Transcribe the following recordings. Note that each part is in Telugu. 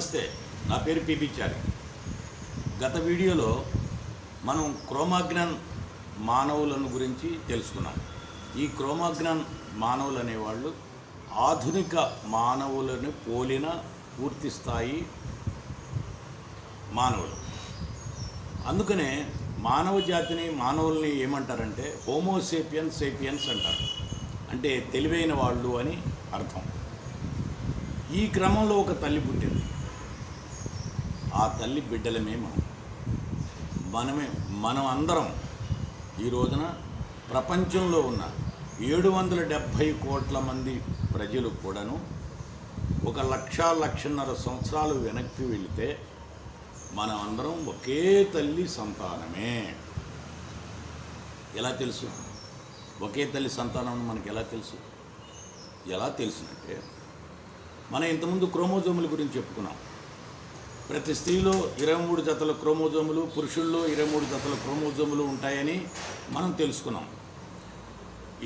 నమస్తే. నా పేరు పిబిచారి గత వీడియోలో మనం క్రోమాగ్నన్ మానవులను గురించి తెలుసుకున్నాం. ఈ క్రోమాగ్నన్ మానవులు అనేవాళ్ళు ఆధునిక మానవులను పోలిన పూర్తి స్థాయి మానవులు. అందుకనే మానవ జాతిని మానవుల్ని ఏమంటారంటే హోమోసేపియన్ సేపియన్స్ అంటారు. అంటే తెలివైన వాళ్ళు అని అర్థం. ఈ క్రమంలో ఒక తల్లి పుట్టింది. ఆ తల్లి బిడ్డలమే మనం. మనమే మనం అందరం ఈ రోజున ప్రపంచంలో ఉన్న ఏడు వందల డెబ్భై కోట్ల మంది ప్రజలు కూడాను ఒక లక్ష లక్షన్నర సంవత్సరాలు వెనక్కి వెళితే మనం అందరం ఒకే తల్లి సంతానమే. ఎలా తెలుసు? ఒకే తల్లి సంతానం మనకి ఎలా తెలుసు? ఎలా తెలుసునంటే మనం ఇంతకుముందు క్రోమోజోముల గురించి చెప్పుకున్నాం. ప్రతి స్త్రీలో ఇరవై మూడు జతల క్రోమోజోములు పురుషుల్లో ఇరవై మూడు జతల క్రోమోజోములు ఉంటాయని మనం తెలుసుకున్నాం.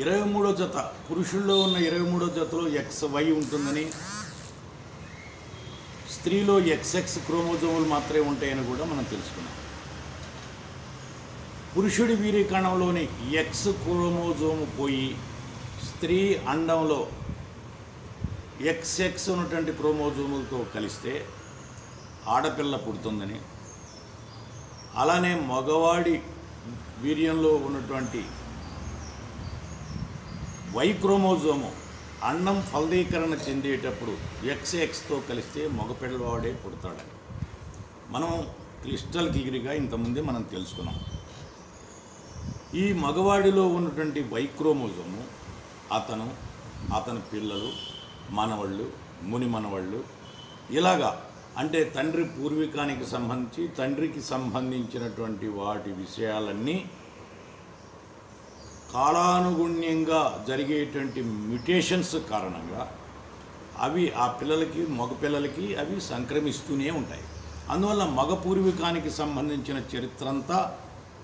ఇరవై మూడో జత పురుషుల్లో ఉన్న ఇరవై మూడో జతలో ఎక్స్ వై ఉంటుందని స్త్రీలో ఎక్స్ఎక్స్ క్రోమోజోములు మాత్రమే ఉంటాయని కూడా మనం తెలుసుకున్నాం. పురుషుడి వీర్యకణంలోని ఎక్స్ క్రోమోజోము పోయి స్త్రీ అండంలో ఎక్స్ఎక్స్ ఉన్నటువంటి క్రోమోజోములతో కలిస్తే ఆడపిల్ల పుడుతుందని. అలానే మగవాడి వీర్యంలో ఉన్నటువంటి వైక్రోమోజోము అన్నం ఫలదీకరణ చెందేటప్పుడు ఎక్స్ ఎక్స్తో కలిస్తే మగపిల్లవాడే పుడతాడని. మనం క్రిస్టల్ క్లియర్గా ఇంతకుముందే మనం తెలుసుకున్నాం. ఈ మగవాడిలో ఉన్నటువంటి వై క్రోమోజోము అతను అతని పిల్లలు మనవళ్ళు ముని మనవళ్ళు ఇలాగా అంటే తండ్రి పూర్వీకానికి సంబంధించి తండ్రికి సంబంధించినటువంటి వాటి విషయాలన్నీ కాలానుగుణ్యంగా జరిగేటువంటి మ్యుటేషన్స్ కారణంగా అవి ఆ పిల్లలకి మగ పిల్లలకి అవి సంక్రమిస్తూనే ఉంటాయి. అందువల్ల మగ పూర్వీకానికి సంబంధించిన చరిత్ర అంతా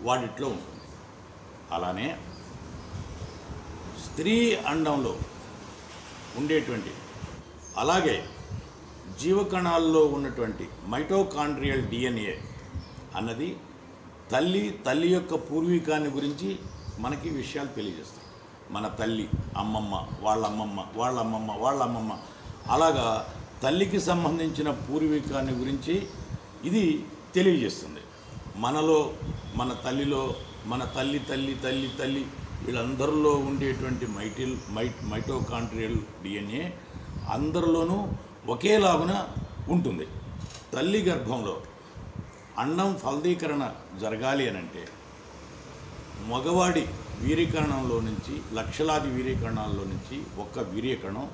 వాటిట్లో ఉంటుంది. అలానే స్త్రీ అండంలో ఉండేటువంటి అలాగే జీవకణాల్లో ఉన్నటువంటి మైటోకాండ్రియల్ డిఎన్ఏ అన్నది తల్లి తల్లి యొక్క పూర్వీకాన్ని గురించి మనకి విషయాలు తెలియజేస్తాయి. మన తల్లి అమ్మమ్మ వాళ్ళ అమ్మమ్మ వాళ్ళ అమ్మమ్మ వాళ్ళ అమ్మమ్మ అలాగా తల్లికి సంబంధించిన పూర్వీకాన్ని గురించి ఇది తెలియజేస్తుంది. మనలో మన తల్లిలో మన తల్లి తల్లి తల్లి తల్లి వీళ్ళందరిలో ఉండేటువంటి మైటిల్ మై మైటోకాంట్రియల్ డిఎన్ఏ అందరిలోనూ ఒకేలాగున ఉంటుంది. తల్లి గర్భంలో అండం ఫలదీకరణ జరగాలి అని అంటే మగవాడి వీరీకరణంలో నుంచి లక్షలాది వీరీకరణాల్లో నుంచి ఒక్క వీరీకరణం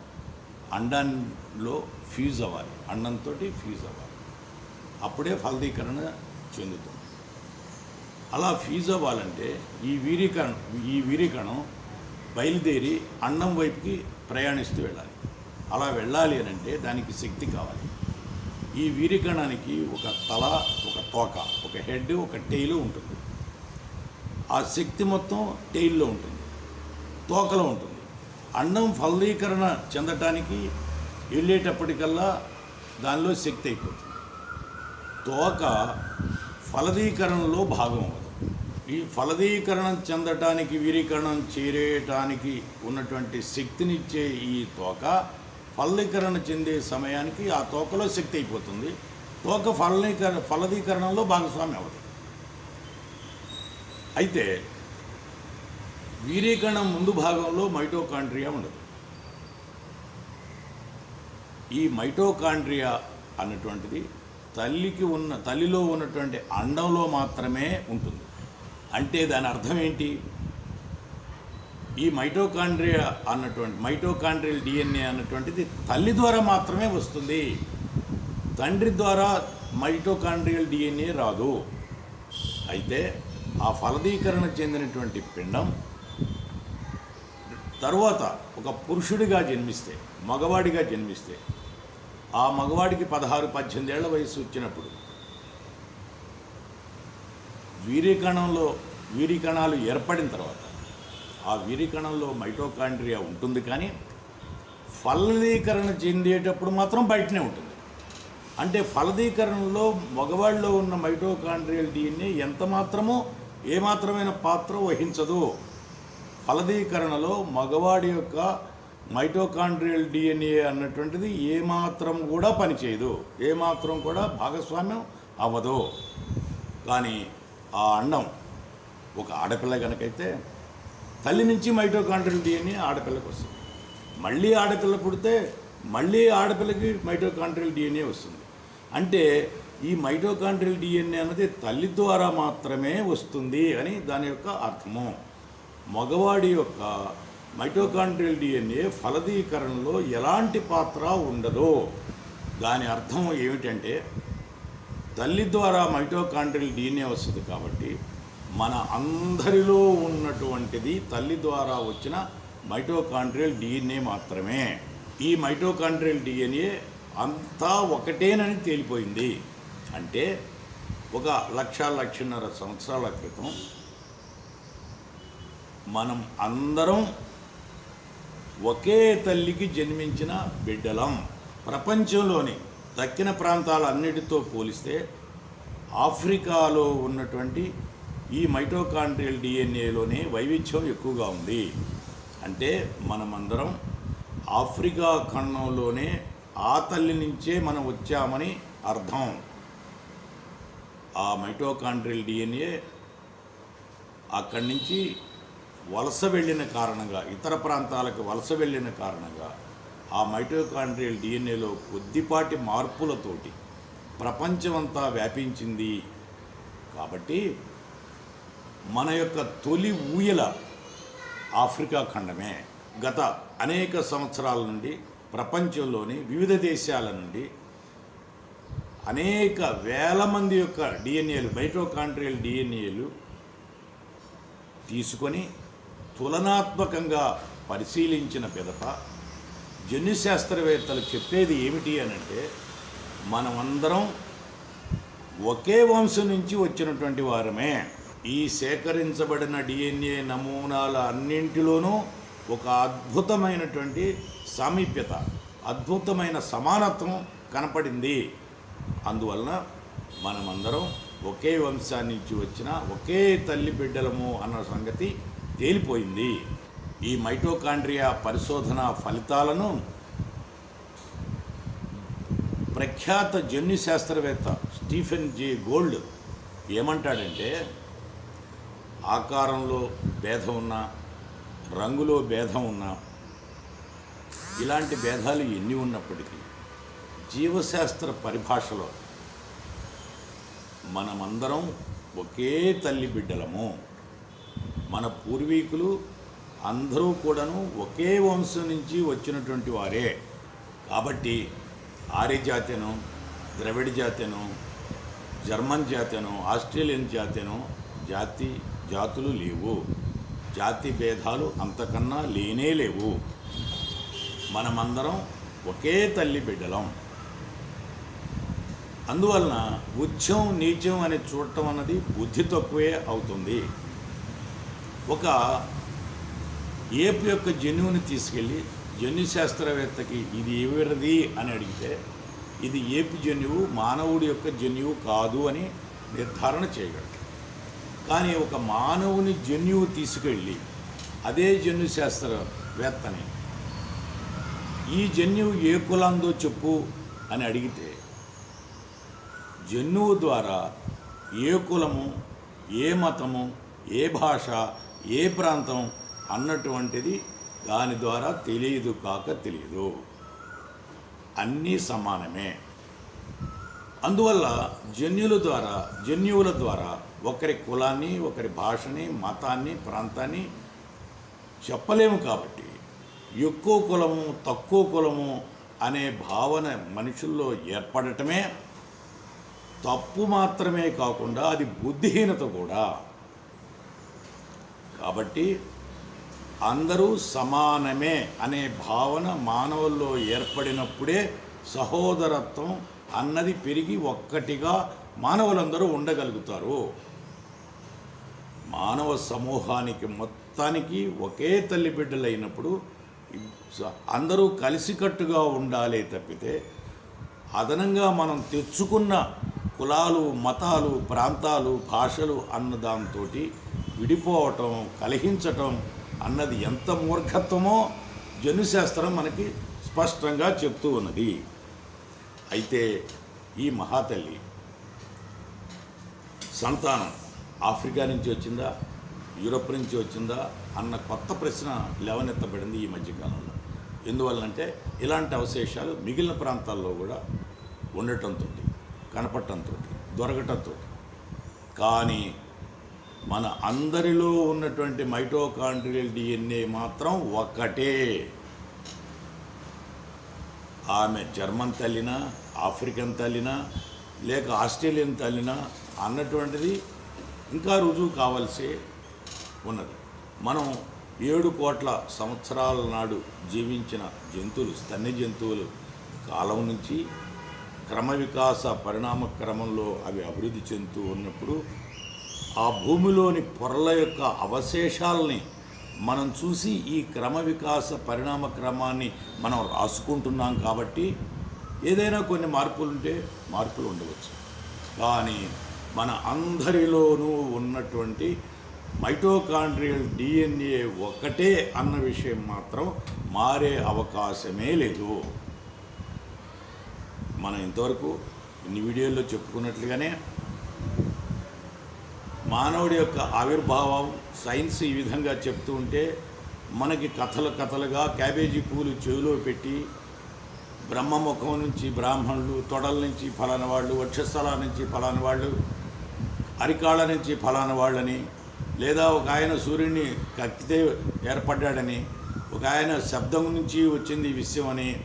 అండంలో ఫ్యూజ్ అవ్వాలి. అండంతో ఫ్యూజ్ అవ్వాలి. అప్పుడే ఫలదీకరణ చెందుతుంది. అలా ఫ్యూజ్ అవ్వాలంటే ఈ వీరీకరణం ఈ వీరీకరణం బయలుదేరి అండం వైపుకి ప్రయాణిస్తూ వెళ్ళాలి. అలా వెళ్ళాలి అని అంటే దానికి శక్తి కావాలి. ఈ వీరీకరణానికి ఒక తల ఒక తోక ఒక హెడ్ ఒక టెయిల్ ఉంటుంది. ఆ శక్తి మొత్తం టెయిల్లో ఉంటుంది. తోకలో ఉంటుంది. అండం ఫలదీకరణ చెందటానికి వెళ్ళేటప్పటికల్లా దానిలో శక్తి అయిపోతుంది. తోక ఫలదీకరణలో భాగం అవ్వదు. ఈ ఫలదీకరణం చెందటానికి వీరీకరణం చేరేటానికి ఉన్నటువంటి శక్తినిచ్చే ఈ తోక ఫలదీకరణ చెందే సమయానికి ఆ తోకలో శక్తి అయిపోతుంది. తోక ఫలీకర ఫలదీకరణలో భాగస్వామి అవ్వదు అయితే వీరీకరణం ముందు భాగంలో మైటోకాండ్రియా ఉండదు. ఈ మైటోకాండ్రియా అన్నటువంటిది తల్లికి ఉన్న తల్లిలో ఉన్నటువంటి అండంలో మాత్రమే ఉంటుంది. అంటే దాని అర్థం ఏంటి? ఈ మైటోకాండ్రియా అన్నటువంటి మైటోకాండ్రియల్ డిఎన్ఏ అన్నటువంటిది తల్లి ద్వారా మాత్రమే వస్తుంది. తండ్రి ద్వారా మైటోకాండ్రియల్ డిఎన్ఏ రాదు. అయితే ఆ ఫలదీకరణ చెందినటువంటి పిండం తరువాత ఒక పురుషుడిగా జన్మిస్తే మగవాడిగా జన్మిస్తే ఆ మగవాడికి పదహారు పద్దెనిమిది ఏళ్ళ వయసు వచ్చినప్పుడు వీరీకణంలో వీరీకణాలు ఏర్పడిన తర్వాత ఆ వీరికణంలో మైటోకాండ్రియా ఉంటుంది కానీ ఫలదీకరణ చెందేటప్పుడు మాత్రం బయటనే ఉంటుంది. అంటే ఫలదీకరణలో మగవాళ్ళలో ఉన్న మైటోకాండ్రియల్ డిఎన్ఏ ఎంత మాత్రమో ఏమాత్రమైన పాత్ర వహించదు. ఫలదీకరణలో మగవాడి యొక్క మైటోకాండ్రియల్ డిఎన్ఏ అన్నటువంటిది ఏమాత్రం కూడా పనిచేయదు. ఏమాత్రం కూడా భాగస్వామ్యం అవ్వదు. కానీ ఆ అండం ఒక ఆడపిల్ల కనుకైతే తల్లి నుంచి మైటోకాండ్రియల్ డిఎన్ఏ ఆడపిల్లకి వస్తుంది. మళ్ళీ ఆడపిల్ల పుడితే మళ్ళీ ఆడపిల్లకి మైటోకాండ్రియల్ డిఎన్ఏ వస్తుంది. అంటే ఈ మైటోకాండ్రియల్ డిఎన్ఏ అన్నది తల్లి ద్వారా మాత్రమే వస్తుంది అని దాని యొక్క అర్థము. మగవాడి యొక్క మైటోకాండ్రియల్ డిఎన్ఏ ఫలదీకరణలో ఎలాంటి పాత్ర ఉండదు. దాని అర్థం ఏమిటంటే తల్లి ద్వారా మైటోకాండ్రియల్ డిఎన్ఏ వస్తుంది కాబట్టి మన అందరిలో ఉన్నటువంటిది తల్లి ద్వారా వచ్చిన మైటోకాండ్రియల్ డిఎన్ఏ మాత్రమే. ఈ మైటోకాండ్రియల్ డిఎన్ఏ అంతా ఒకటేనని తేలిపోయింది. అంటే ఒక లక్ష లక్షన్నర సంవత్సరాల క్రితం మనం అందరం ఒకే తల్లికి జన్మించిన బిడ్డలం. ప్రపంచంలోని దక్కిన ప్రాంతాలన్నిటితో పోలిస్తే ఆఫ్రికాలో ఉన్నటువంటి ఈ మైటోకాండ్రియల్ డిఎన్ఏలోనే వైవిధ్యం ఎక్కువగా ఉంది. అంటే మనమందరం ఆఫ్రికా ఖండంలోనే ఆ తల్లి నుంచే మనం వచ్చామని అర్థం. ఆ మైటోకాండ్రియల్ డిఎన్ఏ అక్కడి నుంచి వలస వెళ్ళిన కారణంగా ఇతర ప్రాంతాలకు వలస వెళ్ళిన కారణంగా ఆ మైటోకాండ్రియల్ డిఎన్ఏలో కొద్దిపాటి మార్పులతోటి ప్రపంచమంతా వ్యాపించింది. కాబట్టి మన యొక్క తొలి ఊయల ఆఫ్రికా ఖండమే. గత అనేక సంవత్సరాల నుండి ప్రపంచంలోని వివిధ దేశాల నుండి అనేక వేల మంది యొక్క డిఎన్ఏలు మైటోకాండ్రియల్ డిఎన్ఏలు తీసుకొని తులనాత్మకంగా పరిశీలించిన పిదప జన్యు శాస్త్రవేత్తలు చెప్పేది ఏమిటి అని అంటే మనమందరం ఒకే వంశం నుంచి వచ్చినటువంటి వారమే. ఈ సేకరించబడిన డిఎన్ఏ నమూనాల అన్నింటిలోనూ ఒక అద్భుతమైనటువంటి సామీప్యత అద్భుతమైన సమానత్వం కనపడింది. అందువలన మనమందరం ఒకే వంశాన్ని నుంచి వచ్చిన ఒకే తల్లి బిడ్డలము అన్న సంగతి తేలిపోయింది. ఈ మైటోకాండ్రియా పరిశోధన ఫలితాలను ప్రఖ్యాత జన్యు శాస్త్రవేత్త స్టీఫెన్ జే గోల్డ్ ఏమంటాడంటే ఆకారంలో భేదం ఉన్నా రంగులో భేదం ఉన్నా ఇలాంటి భేదాలు ఎన్ని ఉన్నప్పటికీ జీవశాస్త్ర పరిభాషలో మనమందరం ఒకే తల్లి బిడ్డలము. మన పూర్వీకులు అందరూ కూడాను ఒకే వంశం నుంచి వచ్చినటువంటి వారే. కాబట్టి ఆర్యజాతెను ద్రవిడ జాతెను జర్మన్ జాతెను ఆస్ట్రేలియన్ జాతెను జాతి జాతులు లేవు. జాతి భేదాలు అంతకన్నా లేనే లేవు. మనమందరం ఒకే తల్లి బిడ్డలం. అందువలన ఉచ్చం నీచం అని చూడటం అన్నది బుద్ధి తక్కువే అవుతుంది. ఒక ఏపు యొక్క జన్యువుని తీసుకెళ్ళి జన్యు శాస్త్రవేత్తకి ఇది ఎవరిది అని అడిగితే ఇది ఏపు జన్యువు మానవుడి యొక్క జన్యువు కాదు అని నిర్ధారణ చేయగలడు. కానీ ఒక మానవుని జన్యువు తీసుకెళ్ళి అదే జన్యు శాస్త్రవేత్తని ఈ జన్యువు ఏ కులందో చెప్పు అని అడిగితే జన్యువు ద్వారా ఏ కులము ఏ మతము ఏ భాష ఏ ప్రాంతం అన్నటువంటిది దాని ద్వారా తెలియదు కాక తెలియదు. అన్నీ సమానమే. అందువల్ల జన్యుల ద్వారా జన్యువుల ద్వారా ఒకరి కులాన్ని ఒకరి భాషని మతాన్ని ప్రాంతాన్ని చెప్పలేము కాబట్టి ఎక్కువ కులము తక్కువ కులము అనే భావన మనుషుల్లో ఏర్పడటమే తప్పు మాత్రమే కాకుండా అది బుద్ధిహీనత కూడా. కాబట్టి అందరూ సమానమే అనే భావన మానవుల్లో ఏర్పడినప్పుడే సహోదరత్వం అన్నది పెరిగి ఒక్కటిగా మానవులందరూ ఉండగలుగుతారు. మానవ సమూహానికి మొత్తానికి ఒకే తల్లి బిడ్డలైనప్పుడు అందరూ కలిసికట్టుగా ఉండాలి తప్పితే అదనంగా మనం తెచ్చుకున్న కులాలు మతాలు ప్రాంతాలు భాషలు అన్న దాంతో విడిపోవటం కలిహించటం అన్నది ఎంత మూర్ఖత్వమో జనుశాస్త్రం మనకి స్పష్టంగా చెప్తూ ఉన్నది. అయితే ఈ మహాతల్లి సంతానం ఆఫ్రికా నుంచి వచ్చిందా? యూరోప్ నుంచి వచ్చిందా? అన్న కొత్త ప్రశ్న లేవనెత్తబడింది ఈ మధ్యకాలంలో. ఎందువల్లంటే ఇలాంటి అవశేషాలు మిగిలిన ప్రాంతాల్లో కూడా ఉండటంతో కనపడటంతో దొరకటంతో కానీ మన అందరిలో ఉన్నటువంటి మైటోకాండ్రియల్ డిఎన్ఏ మాత్రం ఒక్కటే. ఆమె జర్మన్ తల్లినా ఆఫ్రికన్ తల్లినా లేక ఆస్ట్రేలియన్ తల్లినా అన్నటువంటిది ఇంకా రుజువు కావాల్సి ఉన్నది. మనం ఏడు కోట్ల సంవత్సరాల నాడు జీవించిన జంతువులు స్తన్య జంతువులు కాలం నుంచి క్రమవికాస పరిణామ క్రమంలో అవి అభివృద్ధి చెందుతూ ఉన్నప్పుడు ఆ భూమిలోని పొరల యొక్క అవశేషాలని మనం చూసి ఈ క్రమ వికాస పరిణామ క్రమాన్ని మనం రాసుకుంటున్నాం కాబట్టి ఏదైనా కొన్ని మార్పులు ఉంటే మార్పులు ఉండవచ్చు. కానీ మన అందరిలోనూ ఉన్నటువంటి మైటోకాండ్రియల్ డిఎన్ఏ ఒకటే అన్న విషయం మాత్రం మారే అవకాశమే లేదు. మనం ఇంతవరకు ఇన్ని వీడియోల్లో చెప్పుకున్నట్లుగానే మానవుడి యొక్క ఆవిర్భావం సైన్స్ ఈ విధంగా చెప్తూ ఉంటే మనకి కథలు కథలుగా క్యాబేజీ పూలు చెవిలో పెట్టి బ్రహ్మముఖం నుంచి బ్రాహ్మణులు తొడల నుంచి ఫలాని వాళ్ళు వక్షస్థల నుంచి ఫలాని వాళ్ళు అరికాళ్ళ నుంచి ఫలానా వాళ్ళని లేదా ఒక ఆయన సూర్యుడిని కక్కితే ఏర్పడ్డాడని ఒక ఆయన శబ్దం నుంచి వచ్చింది ఈ విషయం అని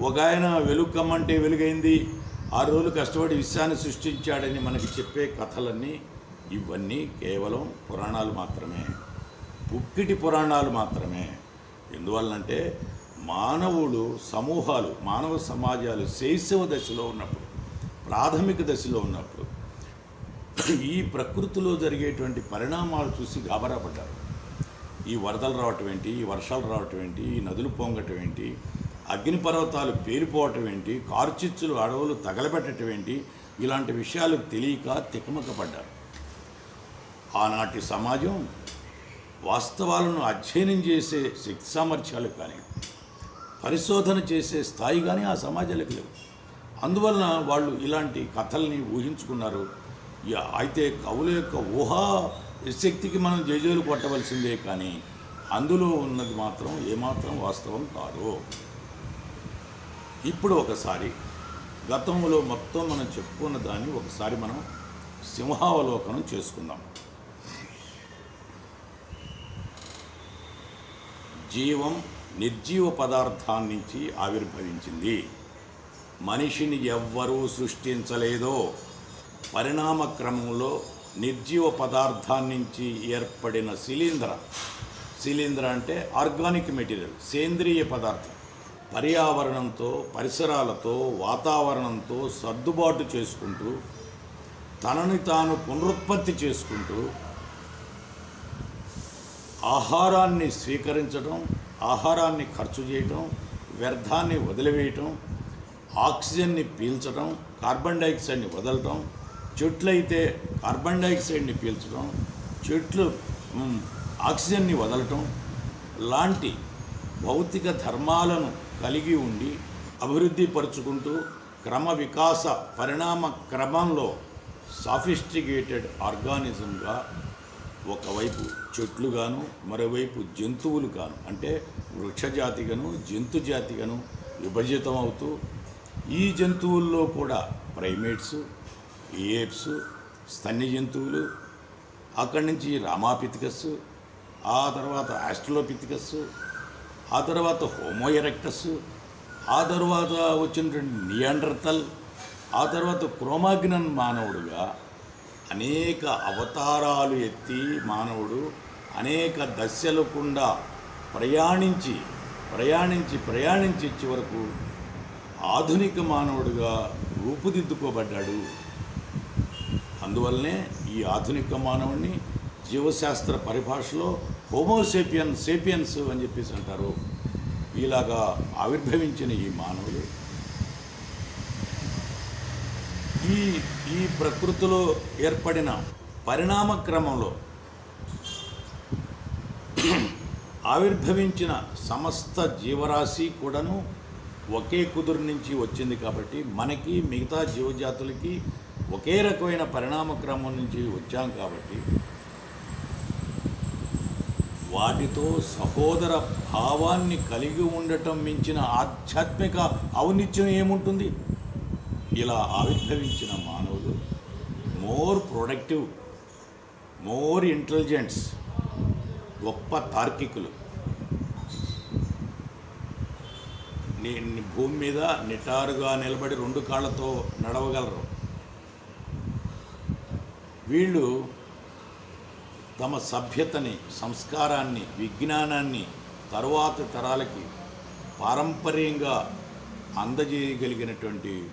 ఒక ఆయన వెలుగుకమ్మంటే వెలుగైంది ఆరు రోజులు కష్టపడి విశ్వాన్ని సృష్టించాడని మనకి చెప్పే కథలన్నీ ఇవన్నీ కేవలం పురాణాలు మాత్రమే. పుక్కిటి పురాణాలు మాత్రమే. ఎందువల్లంటే మానవుడు సమూహాలు మానవ సమాజాలు శైశవ దశలో ఉన్నప్పుడు ప్రాథమిక దశలో ఉన్నప్పుడు ఈ ప్రకృతిలో జరిగేటువంటి పరిణామాలు చూసి గాబరా పడ్డారు. ఈ వరదలు రావటం ఏంటి? ఈ వర్షాలు రావటం ఏంటి? ఈ నదులు పొంగటం ఏంటి? అగ్నిపర్వతాలు పేలిపోవటం ఏంటి? కార్చిచ్చులు అడవులు తగలబెట్టడం ఏంటి? ఇలాంటి విషయాలు తెలియక తికమక పడ్డారు ఆనాటి సమాజం వాస్తవాలను అధ్యయనం చేసే శక్తి సామర్థ్యాలు కానీ పరిశోధన చేసే స్థాయి కానీ ఆ సమాజాలకు లేవు. అందువలన వాళ్ళు ఇలాంటి కథల్ని ఊహించుకున్నారు. అయితే కవుల యొక్క ఊహా శక్తికి మనం జయజోలు కొట్టవలసిందే కానీ అందులో ఉన్నది మాత్రం ఏమాత్రం వాస్తవం కాదు. ఇప్పుడు ఒకసారి గతంలో మొత్తం మనం చెప్పుకున్న దాన్ని ఒకసారి మనం సింహావలోకనం చేసుకుందాం. జీవం నిర్జీవ పదార్థాన్నించి ఆవిర్భవించింది. మనిషిని ఎవ్వరూ సృష్టించలేదో పరిణామ క్రమంలో నిర్జీవ పదార్థాన్నించి ఏర్పడిన శిలీంధ్ర శిలీంధ్ర అంటే ఆర్గానిక్ మెటీరియల్ సేంద్రియ పదార్థం. పర్యావరణంతో పరిసరాలతో వాతావరణంతో సర్దుబాటు చేసుకుంటూ తనని తాను పునరుత్పత్తి చేసుకుంటూ ఆహారాన్ని స్వీకరించడం ఆహారాన్ని ఖర్చు చేయటం వ్యర్థాన్ని వదిలివేయటం ఆక్సిజన్ని పీల్చడం కార్బన్ డైఆక్సైడ్ని వదలటం చెట్లు అయితే కార్బన్ డైఆక్సైడ్ని పీల్చడం చెట్లు ఆక్సిజన్ని వదలటం లాంటి భౌతిక ధర్మాలను కలిగి ఉండి అభివృద్ధి పరుచుకుంటూ క్రమ వికాస పరిణామ క్రమంలో సాఫిస్టికేటెడ్ ఆర్గానిజంగా ఒకవైపు చెట్లుగాను మరోవైపు జంతువులు కాను అంటే వృక్షజాతిగాను జంతు జాతిగాను విభజితం అవుతూ ఈ జంతువుల్లో కూడా ప్రైమేట్స్ ఏప్స్ స్తన్య జంతువులు అక్కడి నుంచి రామాపితికస్ ఆ తర్వాత ఆస్ట్రలోపితికస్ ఆ తర్వాత హోమో ఎరెక్టస్ ఆ తర్వాత వచ్చినటువంటి నియాండర్తల్ ఆ తర్వాత క్రోమాగ్నన్ మానవుడుగా అనేక అవతారాలు ఎత్తి మానవుడు అనేక దశలకుండా ప్రయాణించి ప్రయాణించి ప్రయాణించి చివరకు ఆధునిక మానవుడుగా రూపుదిద్దుకోబడ్డాడు. అందువల్లనే ఈ ఆధునిక మానవుడిని జీవశాస్త్ర పరిభాషలో హోమోసేపియన్ సేపియన్స్ అని చెప్పేసి అంటారు. ఇలాగా ఆవిర్భవించిన ఈ మానవుడు ఈ ఈ ప్రకృతిలో ఏర్పడిన పరిణామ క్రమంలో ఆవిర్భవించిన సమస్త జీవరాశి కూడాను ఒకే కుదురు నుంచి వచ్చింది కాబట్టి మనకి మిగతా జీవజాతులకి ఒకే రకమైన పరిణామ క్రమం నుంచి వచ్చాం కాబట్టి వాటితో సహోదర భావాన్ని కలిగి ఉండటం మించిన ఆధ్యాత్మిక ఔనిత్యం ఏముంటుంది? ఇలా ఆవిర్భవించిన మానవులు మోర్ ప్రొడక్టివ్ మోర్ ఇంటెలిజెన్స్ గొప్ప తార్కికులు ని- ని- భూమి మీద నిటారుగా నిలబడి రెండు కాళ్ళతో నడవగలరు. వీళ్ళు తమ సభ్యతని సంస్కారాన్ని విజ్ఞానాన్ని తరువాత తరాలకి పారంపర్యంగా అందజేయగలిగినటువంటి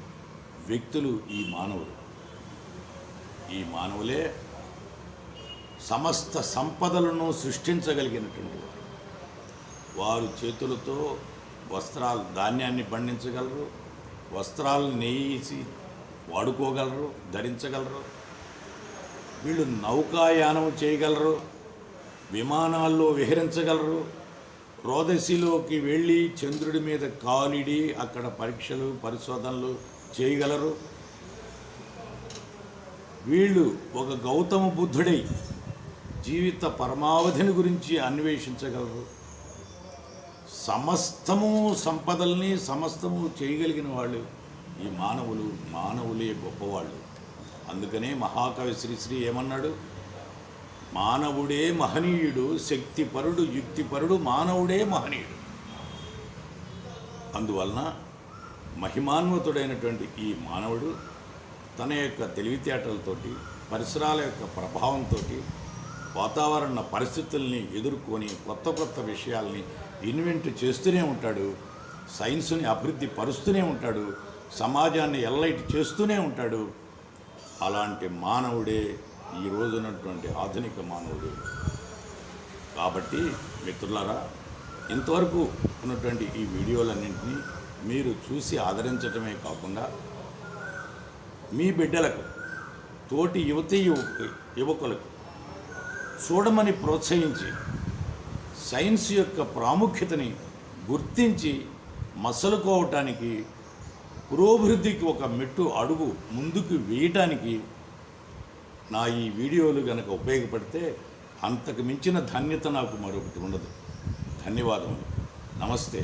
వ్యక్తులు ఈ మానవులు. ఈ మానవులే సమస్త సంపదలను సృష్టించగలిగినటువంటి వారు. వారు చేతులతో వస్త్రాలు ధాన్యాన్ని పండించగలరు వస్త్రాలు నేసి వాడుకోగలరు ధరించగలరు. వీళ్ళు నౌకాయానం చేయగలరు విమానాల్లో విహరించగలరు. రోదసిలోకి వెళ్ళి చంద్రుడి మీద కాలిడి అక్కడ పరీక్షలు పరిశోధనలు చేయగలరు. వీళ్ళు ఒక గౌతమ బుద్ధుడై జీవిత పరమావధిని గురించి అన్వేషించగలరు. సమస్తము సంపదల్ని సమస్తము చేయగలిగిన వాళ్ళు ఈ మానవులు మానవులే గొప్పవాళ్ళు. అందుకనే మహాకవి శ్రీశ్రీ ఏమన్నాడు? మానవుడే మహనీయుడు శక్తిపరుడు యుక్తిపరుడు మానవుడే మహనీయుడు. అందువలన మహిమాన్వితుడైనటువంటి ఈ మానవుడు తన యొక్క తెలివితేటలతోటి పరిసరాల యొక్క ప్రభావంతో వాతావరణ పరిస్థితుల్ని ఎదుర్కొని కొత్త కొత్త విషయాల్ని ఇన్వెంట్ చేస్తూనే ఉంటాడు సైన్స్ని అభివృద్ధి పరుస్తూనే ఉంటాడు సమాజాన్ని ఎల్లైట్ చేస్తూనే ఉంటాడు. అలాంటి మానవుడే ఈ రోజున్నటువంటి ఆధునిక మానవుడు. కాబట్టి మిత్రులారా ఇంతవరకు ఉన్నటువంటి ఈ వీడియోలన్నింటినీ మీరు చూసి ఆదరించటమే కాకుండా మీ బిడ్డలకు తోటి యువతి యువకులకు చూడమని ప్రోత్సహించి సైన్స్ యొక్క ప్రాముఖ్యతని గుర్తించి మసలుకోవటానికి పురోభివృద్ధికి ఒక మెట్టు అడుగు ముందుకు వేయటానికి నా ఈ వీడియోలు కనుక ఉపయోగపడితే అంతకు మించిన ధన్యత నాకు మరొకటి ఉండదు ధన్యవాదములు. నమస్తే.